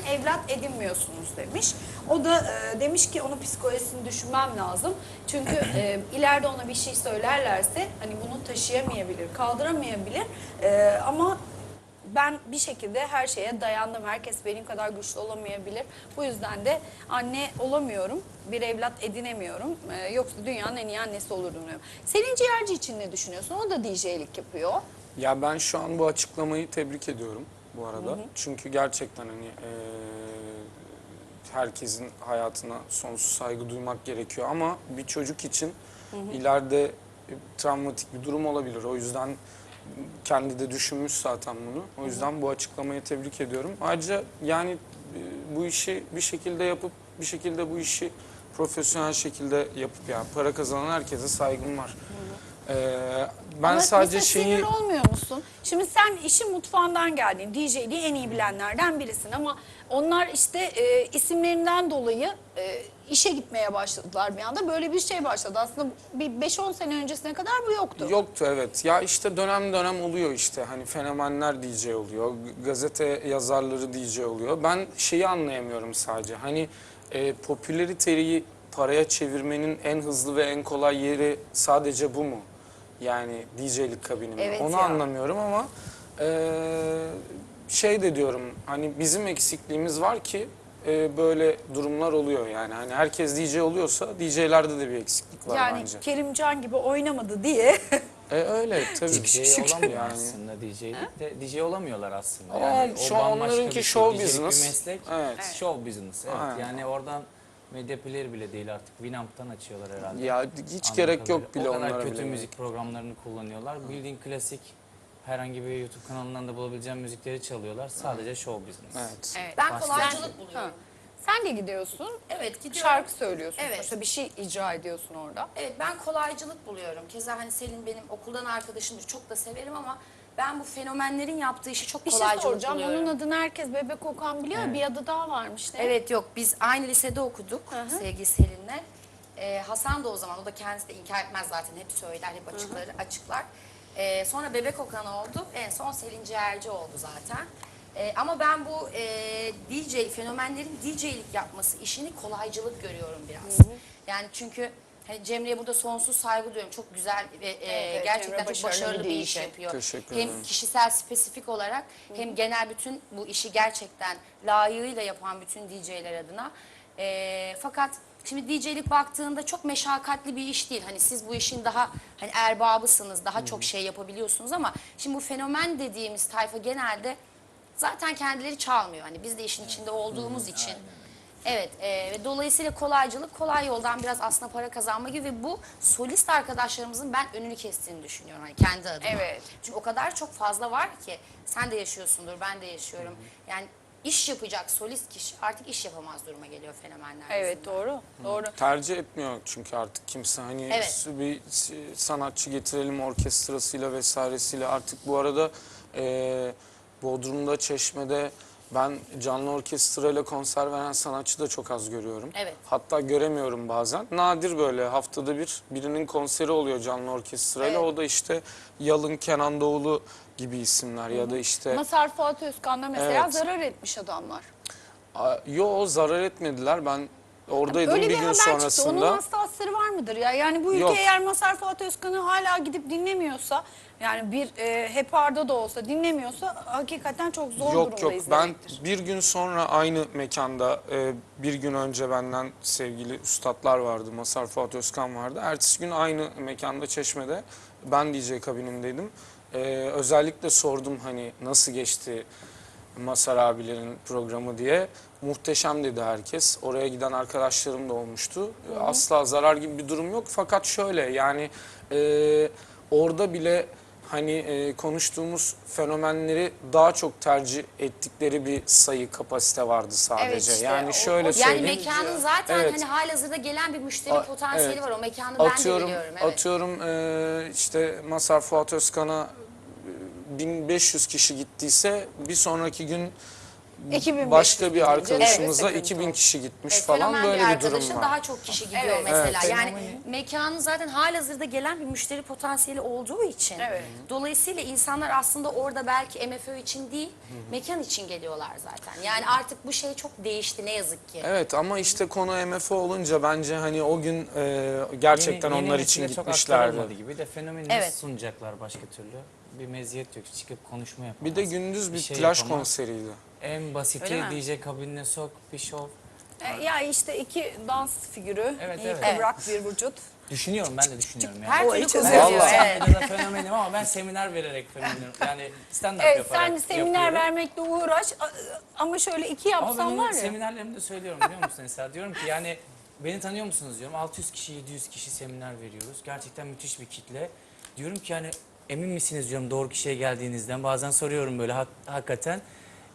evlat edinmiyorsunuz demiş. O da e, demiş ki onun psikolojisini düşünmem lazım. Çünkü e, ileride ona bir şey söylerlerse hani bunu taşıyamayabilir, kaldıramayabilir. E, ama ben bir şekilde her şeye dayandım. Herkes benim kadar güçlü olamayabilir. Bu yüzden de anne olamıyorum. Bir evlat edinemiyorum. Ee, yoksa dünyanın en iyi annesi olurdum diyorum. Selin Ciğerci için ne düşünüyorsun? O da DJ'lik yapıyor. Ya ben şu an bu açıklamayı tebrik ediyorum bu arada. Çünkü gerçekten hani e, herkesin hayatına sonsuz saygı duymak gerekiyor ama bir çocuk için ileride e, travmatik bir durum olabilir. O yüzden kendi de düşünmüş zaten bunu. O yüzden bu açıklamayı tebrik ediyorum. Ayrıca yani e, bu işi bir şekilde yapıp bir şekilde bu işi profesyonel şekilde yapıp yani para kazanan herkese saygım var. Ee, ben Ama sadece mesela şeyi sinir olmuyor musun? Şimdi sen işin mutfağından geldin. DJ'liği en iyi bilenlerden birisin ama onlar işte e, isimlerinden dolayı e, işe gitmeye başladılar bir anda. Böyle bir şey başladı. Aslında bir 5-10 sene öncesine kadar bu yoktu. Yoktu evet. Ya işte dönem dönem oluyor işte. Hani fenomenler DJ oluyor. Gazete yazarları DJ oluyor. Ben şeyi anlayamıyorum sadece. Hani e, popülariteyi paraya çevirmenin en hızlı ve en kolay yeri sadece bu mu? Yani DJ'lik kabini mi? Evet Onu ya. anlamıyorum ama e, şey de diyorum hani bizim eksikliğimiz var ki e, böyle durumlar oluyor yani. Hani herkes DJ oluyorsa DJ'lerde de bir eksiklik var yani bence. Kerimcan gibi oynamadı diye. E öyle tabii. DJ olamıyor yani. aslında DJ'lik de DJ olamıyorlar aslında. Yani şu o an bambaşka onlarınki bir şey. show business. Bir meslek. Evet. Show business. Evet. Aynen. Yani oradan medya player bile değil artık. Winamp'tan açıyorlar herhalde. Ya hiç Anladığım gerek yok bile O kadar onlara kötü bile. müzik programlarını kullanıyorlar. Bildiğin klasik herhangi bir YouTube kanalından da bulabileceğin müzikleri çalıyorlar. Sadece show business. Evet. Ben Basit. kolaycılık buluyorum. Sen de gidiyorsun. Evet gidiyorum. Şarkı söylüyorsun. Evet. Sonuçta bir şey icra ediyorsun orada. Evet ben kolaycılık buluyorum. Keza hani Selin benim okuldan arkadaşımdır. Çok da severim ama ben bu fenomenlerin yaptığı işi çok Bir şey kolaycılık soracağım. buluyorum. Onun adını herkes Bebek Okan biliyor. Bir adı daha varmış. Ne? Evet yok biz aynı lisede okuduk hı. sevgili Selin'le. Ee, Hasan da o zaman o da kendisi de inkar etmez zaten hep söyler hep açıkları açıklar. Ee, sonra Bebek Okan oldu en son Selin Ciğerci oldu zaten. Ee, ama ben bu e, DJ fenomenlerin DJ'lik yapması işini kolaycılık görüyorum biraz. Yani çünkü hani Cemre'ye burada sonsuz saygı duyuyorum. Çok güzel ve e, Evet, gerçekten Cemre çok başarılı bir iş yapıyor. Teşekkür hem kişisel spesifik olarak hem genel bütün bu işi gerçekten layığıyla yapan bütün DJ'ler adına. Ee, fakat şimdi DJ'lik baktığında çok meşakkatli bir iş değil. Hani siz bu işin daha hani erbabısınız, daha çok şey yapabiliyorsunuz ama şimdi bu fenomen dediğimiz tayfa genelde zaten kendileri çalmıyor. Hani biz de işin içinde olduğumuz için. Evet e, ve dolayısıyla kolaycılık kolay yoldan biraz aslında para kazanma gibi ve bu solist arkadaşlarımızın ben önünü kestiğini düşünüyorum hani kendi adıma. Evet. Çünkü o kadar çok fazla var ki sen de yaşıyorsundur ben de yaşıyorum. Yani iş yapacak solist kişi artık iş yapamaz duruma geliyor fenomenler Evet yüzünden. doğru. Doğru. Tercih etmiyor çünkü artık kimse hani Evet. bir sanatçı getirelim orkestrasıyla vesairesiyle artık bu arada e, Bodrum'da, Çeşme'de ben canlı orkestrayla konser veren sanatçı da çok az görüyorum. Evet. Hatta göremiyorum bazen. Nadir böyle haftada bir birinin konseri oluyor canlı orkestrayla. Evet. O da işte Yalın, Kenan Doğulu gibi isimler ya da işte Masar Fuat Özkan'da mesela Evet. zarar etmiş adamlar. A- yo zarar etmediler. Ben oradaydım Öyle bir, bir gün haber çıktı. Onun sonrasında. hastarı var mıdır ya? Yani bu ülke Yok. eğer Masar Fuat Özkan'ı hala gidip dinlemiyorsa yani bir e, heparda da olsa dinlemiyorsa hakikaten çok zor Yok yok durumdayız ben demektir. bir gün sonra aynı mekanda e, bir gün önce benden sevgili üstadlar vardı. Masar Fuat Özkan vardı. Ertesi gün aynı mekanda Çeşme'de ben DJ kabinindeydim. E, özellikle sordum hani nasıl geçti Masar abilerin programı diye. Muhteşem dedi herkes. Oraya giden arkadaşlarım da olmuştu. E, Asla zarar gibi bir durum yok. Fakat şöyle yani e, orada bile hani e, konuştuğumuz fenomenleri daha çok tercih ettikleri bir sayı kapasite vardı sadece. Evet işte, yani şöyle o- Yani söyleyeyim. mekanın zaten Evet. hani halihazırda gelen bir müşteri A- potansiyeli evet. var. O mekanı ben de atıyorum, biliyorum. Evet. Atıyorum e, işte Masar Fuat Özkan'a 1500 kişi gittiyse bir sonraki gün 2500 başka bir arkadaşımıza evet, 2000 kişi gitmiş E, falan böyle bir bir durum var. daha çok kişi gidiyor Evet. mesela. Evet. Yani mekanın zaten halihazırda gelen bir müşteri potansiyeli olduğu için. Evet. Dolayısıyla insanlar aslında orada belki MFÖ için değil, mekan için geliyorlar zaten. Yani artık bu şey çok değişti ne yazık ki. Evet ama işte konu MFO olunca bence hani o gün e, gerçekten Yeni- yeni onlar için gitmişlerdi. gibi de fenomeni Evet. nasıl sunacaklar başka türlü? Bir meziyet yok. Çıkıp konuşma yapamaz. Bir de gündüz bir, şey plaj yapamaz. konseriydi. En basiti Öyle mi? DJ kabinine sok, bir şov. E, Ya işte iki dans figürü, Evet, iyi evet. kıvrak bir vücut. Düşünüyorum ben de düşünüyorum yani. Her O türlü hiç kullanılıyor. özel Vallahi Evet. medyada fenomenim ama ben seminer vererek fenomenim. Yani stand-up Evet yaparak sen seminer yapıyorum. vermekle uğraş a- ama şöyle iki Ama yapsan ben var onu ya. seminerlerimde söylüyorum biliyor musun Esra? Diyorum ki yani beni tanıyor musunuz diyorum. 600 kişi 700 kişi seminer veriyoruz. Gerçekten müthiş bir kitle. Diyorum ki yani emin misiniz diyorum doğru kişiye geldiğinizden. Bazen soruyorum böyle hak- hakikaten.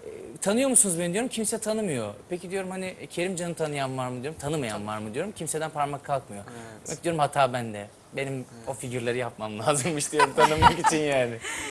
E, tanıyor musunuz beni diyorum. Kimse tanımıyor. Peki diyorum hani Kerimcan'ı tanıyan var mı diyorum. Tanımayan var mı diyorum. Kimseden parmak kalkmıyor. Demek diyorum hata bende. Benim o figürleri yapmam lazımmış diyorum tanınmak için yani.